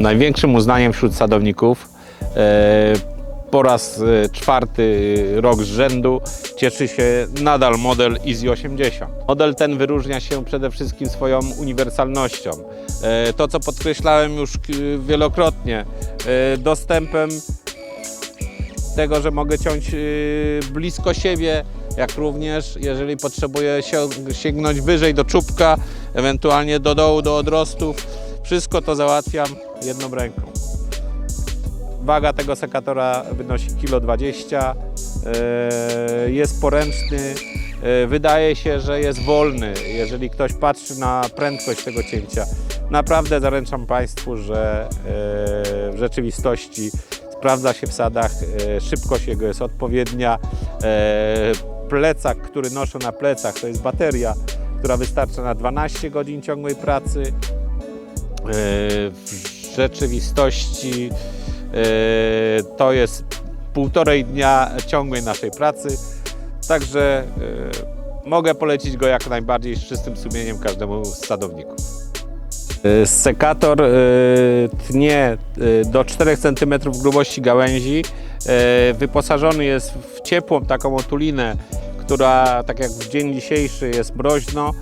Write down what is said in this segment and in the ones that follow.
Największym uznaniem wśród sadowników e, po raz e, czwarty rok z rzędu cieszy się nadal model Easy 80. Model ten wyróżnia się przede wszystkim swoją uniwersalnością. E, To, co podkreślałem już wielokrotnie, dostępem tego, że mogę ciąć blisko siebie, jak również jeżeli potrzebuję sięgnąć wyżej do czubka, ewentualnie do dołu, do odrostów, wszystko to załatwiam jedną ręką. Waga tego sekatora wynosi 1,20 kg, jest poręczny, e, wydaje się, że jest wolny, jeżeli ktoś patrzy na prędkość tego cięcia. Naprawdę zaręczam Państwu, że e, w rzeczywistości sprawdza się w sadach, e, szybkość jego jest odpowiednia. E, Plecak, który noszę na plecach, to jest bateria, która wystarcza na 12 godzin ciągłej pracy. E, W rzeczywistości e, to jest półtorej dnia ciągłej naszej pracy, także e, mogę polecić go jak najbardziej z czystym sumieniem każdemu z sadowników. Sekator tnie do 4 cm grubości gałęzi. Wyposażony jest w ciepłą taką otulinę, która tak jak w dzień dzisiejszy jest mroźno.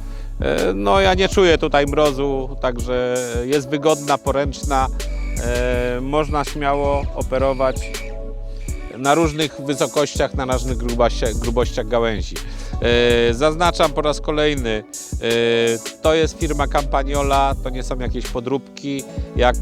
E, No ja nie czuję tutaj mrozu, także jest wygodna, poręczna. E, Można śmiało operować na różnych wysokościach, na różnych grubościach, gałęzi. E, Zaznaczam po raz kolejny, to jest firma Campagnola, to nie są jakieś podróbki, jak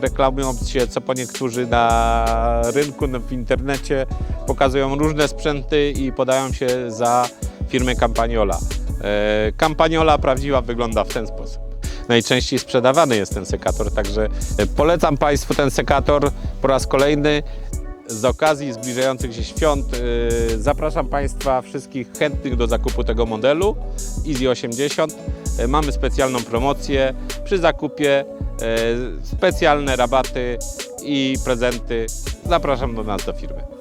reklamują się co po niektórzy na rynku, no, w internecie, pokazują różne sprzęty i podają się za firmę Campagnola. E, Campagnola prawdziwa wygląda w ten sposób. Najczęściej sprzedawany jest ten sekator, także e, polecam Państwu ten sekator po raz kolejny z okazji zbliżających się świąt y, zapraszam Państwa wszystkich chętnych do zakupu tego modelu Easy 80. Y, Mamy specjalną promocję przy zakupie, specjalne rabaty i prezenty. Zapraszam do nas do firmy.